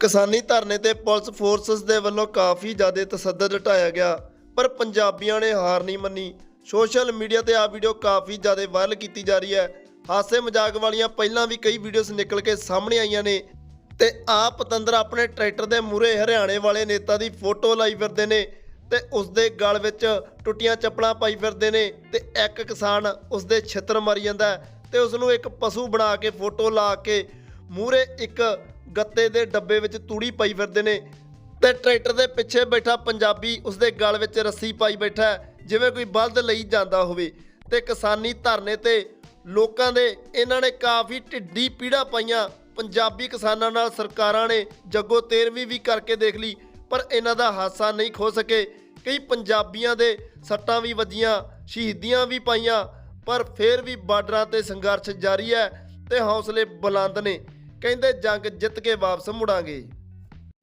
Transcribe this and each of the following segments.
ਕਿਸਾਨੀ ਧਰਨੇ ਤੇ ਪੁਲਿਸ ਫੋਰਸਸ ਦੇ ਵੱਲੋਂ ਕਾਫੀ ਜ਼ਿਆਦਾ ਤਸੱਦਦ ਢਾਇਆ ਗਿਆ, ਪਰ ਪੰਜਾਬੀਆਂ ਨੇ ਹਾਰ ਨਹੀਂ ਮੰਨੀ। ਸੋਸ਼ਲ ਮੀਡੀਆ ਤੇ ਆ ਵੀਡੀਓ ਕਾਫੀ ਜ਼ਿਆਦਾ ਵਾਇਰਲ ਕੀਤੀ ਜਾ ਰਹੀ ਹੈ। ਹਾਸੇ ਮਜ਼ਾਕ ਵਾਲੀਆਂ ਪਹਿਲਾਂ ਵੀ ਕਈ ਵੀਡੀਓਜ਼ ਨਿਕਲ ਕੇ ਸਾਹਮਣੇ ਆਈਆਂ ਨੇ ਤੇ ਆ ਪਤੰਦਰ ਆਪਣੇ ਟਰੈਕਟਰ ਦੇ ਮੂਰੇ ਹਰਿਆਣੇ ਵਾਲੇ ਨੇਤਾ ਦੀ ਫੋਟੋ ਲਾਈ ਫਿਰਦੇ ਨੇ ਤੇ ਉਸ ਦੇ ਗਲ ਵਿੱਚ ਟੁੱਟੀਆਂ ਚੱਪਲਾਂ ਪਾਈ ਫਿਰਦੇ ਨੇ ਤੇ ਇੱਕ ਕਿਸਾਨ ਉਸ ਦੇ ਛਿੱਤਰ ਮਾਰੀ ਜਾਂਦਾ ਹੈ ਤੇ ਉਸ ਨੂੰ ਇੱਕ ਪਸ਼ੂ ਬਣਾ ਕੇ ਫੋਟੋ ਲਾ ਕੇ ਮੂਰੇ ਇੱਕ ਗੱਤੇ ਦੇ ਡੱਬੇ ਵਿੱਚ ਤੂੜੀ ਪਾਈ ਫਿਰਦੇ ਨੇ ਤੇ ਟਰੈਕਟਰ ਦੇ ਪਿੱਛੇ ਬੈਠਾ ਪੰਜਾਬੀ ਉਸਦੇ ਗਲ ਵਿੱਚ ਰੱਸੀ ਪਾਈ ਬੈਠਾ ਜਿਵੇਂ ਕੋਈ ਬਲਦ ਲਈ ਜਾਂਦਾ ਹੋਵੇ। ਤੇ ਕਿਸਾਨੀ ਧਰਨੇ ਤੇ ਲੋਕਾਂ ਦੇ ਇਹਨਾਂ ਨੇ ਕਾਫੀ ਢਿੱਡੀ ਪੀੜਾ ਪਾਈਆਂ। ਪੰਜਾਬੀ ਕਿਸਾਨਾਂ ਨਾਲ ਸਰਕਾਰਾਂ ਨੇ ਜੱਗੋ ਤੇਰਵੀਂ ਵੀ ਕਰਕੇ ਦੇਖ ਲਈ, ਪਰ ਇਹਨਾਂ ਦਾ ਹਾਸਾ ਨਹੀਂ ਖੋ ਸਕੇ। ਕਈ ਪੰਜਾਬੀਆਂ ਦੇ ਸੱਟਾਂ ਵੀ ਵੱਜੀਆਂ, ਸ਼ਹੀਦੀਆਂ ਵੀ ਪਾਈਆਂ, ਪਰ ਫਿਰ ਵੀ ਬਾਰਡਰਾਂ ਤੇ ਸੰਘਰਸ਼ ਜਾਰੀ ਹੈ ਤੇ ਹੌਸਲੇ ਬੁਲੰਦ ਨੇ। ਕਹਿੰਦੇ ਜੰਗ ਜਿੱਤ ਕੇ ਵਾਪਸ ਮੁੜਾਂਗੇ।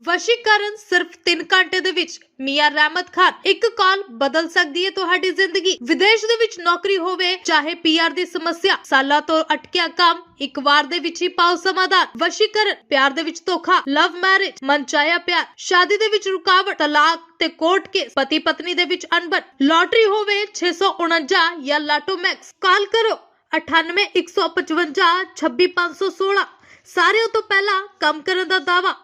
ਵਸ਼ੀਕਰਨ ਸਿਰਫ 3 ਘੰਟੇ ਦੇ ਵਿੱਚ ਮੀਆਂ ਰਹਿਮਤ ਖਾਨ ਇੱਕ ਕਾਲ ਬਦਲ ਸਕਦੀ ਹੈ ਤੁਹਾਡੀ ਜ਼ਿੰਦਗੀ। ਵਿਦੇਸ਼ ਦੇ ਵਿੱਚ ਨੌਕਰੀ ਹੋਵੇ, ਚਾਹੇ ਪੀਆਰ ਦੀ ਸਮੱਸਿਆ, ਸਾਲਾਂ ਤੋਂ ਅਟਕਿਆ ਕੰਮ, ਇੱਕ ਵਾਰ ਦੇ ਵਿੱਚ ਹੀ ਪਾਓ ਸਮਾਧਾਨ। ਵਸ਼ੀਕਰਨ, ਪਿਆਰ ਦੇ ਵਿੱਚ ਧੋਖਾ ਲਵ ਮੈਰਿਜ ਮਨਚਾਇਆ ਪਿਆਰ। ਸ਼ਾਦੀ ਦੇ ਵਿੱਚ ਰੁਕਾਵਟ, ਤਲਾਕ ਤੇ ਕੋਰਟ ਕੇਸ ਪਤੀ ਪਤਨੀ ਦੇ ਵਿੱਚ ਅਣਬਣ। ਲਾਟਰੀ ਹੋਵੇ 649 ਜਾਂ ਲਾਟੋ ਮੈਕਸ। ਕਾਲ ਕਰੋ 98 155 26516 ਸਾਰਿਆਂ ਤੋਂ ਪਹਿਲਾਂ ਕੰਮ ਕਰਨ ਦਾ ਦਾਵਾ